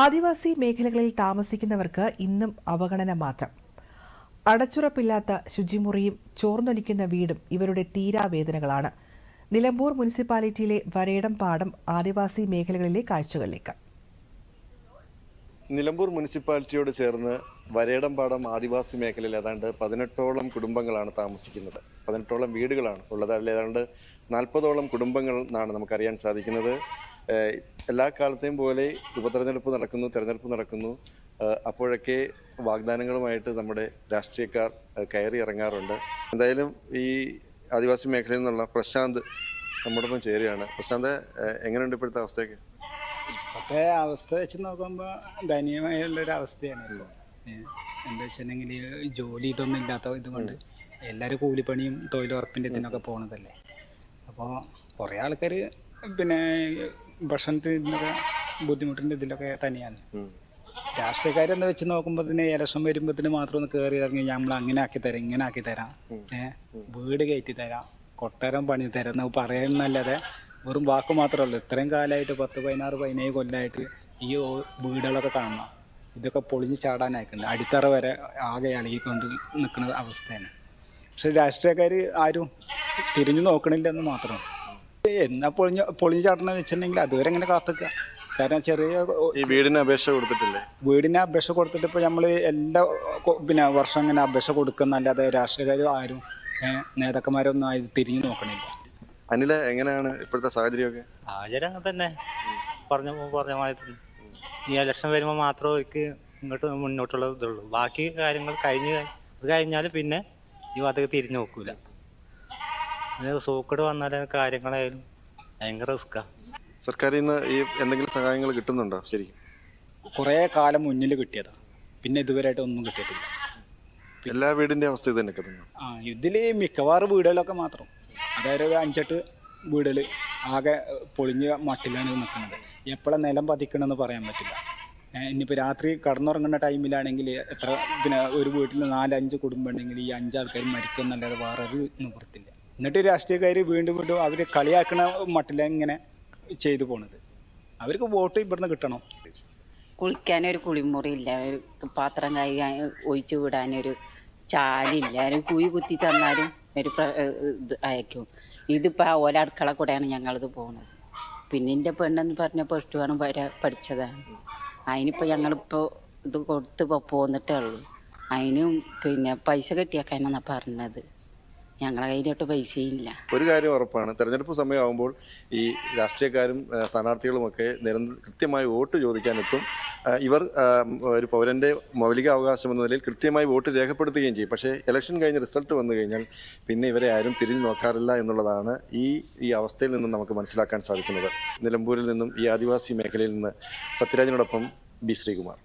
ആദിവാസി മേഖലകളിൽ താമസിക്കുന്നവർക്ക് ഇന്നും അവഗണന മാത്രം. അടച്ചുറപ്പില്ലാത്ത ശുചിമുറിയും ചോർന്നൊലിക്കുന്ന വീടും ഇവരുടെ തീരാവേദനകളാണ് നിലമ്പൂർ മുനിസിപ്പാലിറ്റിയിലെ വരേടം പാടം ആദിവാസി മേഖലകളിലെ കാഴ്ചകളിലേക്ക്. നിലമ്പൂർ മുനിസിപ്പാലിറ്റിയോട് ചേർന്ന് വരേടം പാടം ആദിവാസി മേഖലയിൽ ഏതാണ്ട് പതിനെട്ടോളം കുടുംബങ്ങളാണ് താമസിക്കുന്നത്. പതിനെട്ടോളം വീടുകളാണ് ഉള്ളത്. അതിൽ ഏതാണ്ട് നാൽപ്പതോളം കുടുംബങ്ങൾ എന്നാണ് നമുക്കറിയാൻ സാധിക്കുന്നത്. എല്ലാ കാലത്തെയും പോലെ ഉപതെരഞ്ഞെടുപ്പ് നടക്കുന്നു തെരഞ്ഞെടുപ്പ് നടക്കുന്നു. അപ്പോഴൊക്കെ വാഗ്ദാനങ്ങളുമായിട്ട് നമ്മുടെ രാഷ്ട്രീയക്കാർ കയറി ഇറങ്ങാറുണ്ട്. എന്തായാലും ഈ ആദിവാസി മേഖലയിൽ നിന്നുള്ള പ്രശാന്ത് നമ്മോടൊപ്പം ചേരുകയാണ്. പ്രശാന്ത് എങ്ങനെയുണ്ട് ഇപ്പോഴത്തെ അവസ്ഥയൊക്കെ? ഇപ്പോഴത്തെ അവസ്ഥ വെച്ച് നോക്കുമ്പോൾ ദയനീയമായുള്ളൊരു അവസ്ഥയാണല്ലോ. എന്താ വെച്ചിട്ടുണ്ടെങ്കിൽ ജോലി ഇതൊന്നും ഇല്ലാത്ത ഇതുകൊണ്ട് എല്ലാവരും കൂലിപ്പണിയും തൊഴിലുറപ്പിന്റെ ഇതിനൊക്കെ പോണതല്ലേ. അപ്പോൾ കുറേ ആൾക്കാർ പിന്നെ ഭക്ഷണത്തിനൊക്കെ ബുദ്ധിമുട്ടിന്റെ ഇതിലൊക്കെ തന്നെയാണ്. രാഷ്ട്രീയക്കാരെന്ന് വെച്ച് നോക്കുമ്പോൾ തന്നെ ഇലക്ഷൻ വരുമ്പോഴത്തേന് മാത്രം ഒന്ന് കയറി ഇറങ്ങി നമ്മൾ അങ്ങനെ ആക്കി തരാം ഇങ്ങനെ ആക്കി തരാം. ഏഹ് വീട് കയറ്റി തരാം കൊട്ടാരം പണി തരാം എന്ന് പറയുന്നല്ലാതെ വെറും വാക്ക് മാത്രമേ ഉള്ളൂ. ഇത്രയും കാലമായിട്ട് പത്ത് പതിനാറ് പതിനേഴ് കൊല്ലമായിട്ട് ഈ വീടുകളൊക്കെ കാണണം ഇതൊക്കെ പൊളിഞ്ഞ് ചാടാനായിട്ടുണ്ട്. അടിത്തറ വരെ ആകെ ഇളകിക്കൊണ്ട് നിൽക്കുന്ന അവസ്ഥയാണ്. പക്ഷെ രാഷ്ട്രീയക്കാർ ആരും തിരിഞ്ഞു നോക്കണില്ലെന്ന് മാത്രം എന്നാ പൊളിഞ്ഞ പൊളിഞ്ഞ് ചാടണമെന്ന് വെച്ചിട്ടുണ്ടെങ്കിൽ അതുവരെ ഇങ്ങനെ കാത്തുക്കുക കാരണം ചെറിയ ഈ വീടിന് അപേക്ഷ കൊടുത്തിട്ടില്ലേ? വീടിന് അപേക്ഷ കൊടുത്തിട്ട് ഇപ്പോൾ നമ്മൾ എല്ലാ കൊ- പിന്നെ വർഷം ഇങ്ങനെ അപേക്ഷ കൊടുക്കുന്നല്ലാതെ രാഷ്ട്രീയക്കാരും ആരും ഏഹ്, നേതാക്കന്മാരൊന്നും ആയി തിരിഞ്ഞു നോക്കണില്ല. അനില എങ്ങനെയാണ് ഇപ്പോഴത്തെ സാഹചര്യമൊക്കെ? സാഹചര്യം അങ്ങനെ തന്നെ. പറഞ്ഞ പറഞ്ഞ മാതിരി തന്നെ. ഈ ഇലക്ഷൻ വരുമ്പോൾ മാത്രം അവർക്ക് ഇങ്ങോട്ട് മുന്നോട്ടുള്ള ഇതുള്ളൂ. ബാക്കി കാര്യങ്ങൾ കഴിഞ്ഞ് കഴി- അത് കഴിഞ്ഞാൽ പിന്നെ ഈ വാർത്തകൾ തിരിഞ്ഞു നോക്കൂല. സൂക്കട് വന്നാലേ കാര്യങ്ങളായാലും ഭയങ്കര റിസ്ക്കാണ് സർക്കാരിൽ നിന്ന് ഈ എന്തെങ്കിലും സഹായങ്ങൾ കിട്ടുന്നുണ്ടോ? ശരിക്കും. കുറേ കാലം മുന്നിൽ കിട്ടിയതാ. പിന്നെ ഇതുവരെയായിട്ട് ഒന്നും കിട്ടിയിട്ടില്ല. എല്ലാ വീടിന്റെ അവസ്ഥ ഇത് തന്നെ ആ ഇതിൽ മിക്കവാറും വീടുകളൊക്കെ മാത്രം. അതായത് ഒരു അഞ്ചെട്ട് വീടുകൾ ആകെ പൊളിഞ്ഞ മട്ടിലാണ് നിൽക്കുന്നത്. എപ്പോഴാണ് നിലം പതിക്കണമെന്ന് പറയാൻ പറ്റില്ല. ഇനിയിപ്പോൾ രാത്രി കടന്നുറങ്ങുന്ന ടൈമിലാണെങ്കിൽ എത്ര പിന്നെ ഒരു വീട്ടിൽ നാലഞ്ച് കുടുംബം ഉണ്ടെങ്കിൽ ഈ അഞ്ചാൾക്കാർ മരിക്കുന്നല്ലാതെ വേറൊരു ഒരു നിവൃത്തില്ല എന്നിട്ട് രാഷ്ട്രീയക്കാർ വീണ്ടും വീണ്ടും അവർ കളിയാക്കണ മട്ടില്ല ഇങ്ങനെ ചെയ്തു പോണത്. അവർക്ക് വോട്ട് ഇവിടുന്ന് കിട്ടണം. കുളിക്കാനൊരു കുളിമുറിയില്ല ഒരു പാത്രം കഴുകാൻ ഒഴിച്ചു വിടാനൊരു ചാലില്ല. ഒരു കുഴി കുത്തി തന്നാലും ഒരു ഇത് അയക്കും. ഇതിപ്പോൾ ഓല കൂടെയാണ് ഞങ്ങളിത് പോണത്. പിന്നെ എന്റെ പെണ്ണെന്ന് പറഞ്ഞ പ്ലസ് ടു ആണ് പഠിച്ചതാണ്. അതിനിപ്പോൾ ഞങ്ങളിപ്പോൾ ഇത് കൊടുത്ത് പോന്നിട്ടേ ഉള്ളൂ. അതിനും പിന്നെ പൈസ കെട്ടിയാക്കാനാണ് പറഞ്ഞത്. ഞങ്ങളെ കയ്യിലോട്ട് പൈസയില്ല. ഒരു കാര്യം ഉറപ്പാണ്. തെരഞ്ഞെടുപ്പ് സമയമാകുമ്പോൾ ഈ രാഷ്ട്രീയക്കാരും സ്ഥാനാർത്ഥികളും സ്ഥാനാർത്ഥികളുമൊക്കെ നിരന്തര കൃത്യമായി വോട്ട് ചോദിക്കാനെത്തും. ഇവർ ഒരു പൗരന്റെ മൗലിക അവകാശം എന്ന നിലയിൽ കൃത്യമായി വോട്ട് രേഖപ്പെടുത്തുകയും ചെയ്യും. പക്ഷേ ഇലക്ഷൻ കഴിഞ്ഞ് റിസൾട്ട് വന്നു കഴിഞ്ഞാൽ പിന്നെ ഇവരെ ആരും തിരിഞ്ഞു നോക്കാറില്ല എന്നുള്ളതാണ് ഈ ഈ അവസ്ഥയിൽ നിന്നും നമുക്ക് മനസ്സിലാക്കാൻ സാധിക്കുന്നത്. നിലമ്പൂരിൽ നിന്നും ഈ ആദിവാസി മേഖലയിൽ നിന്ന് സത്യരാജിനോടൊപ്പം ബി ശ്രീകുമാർ.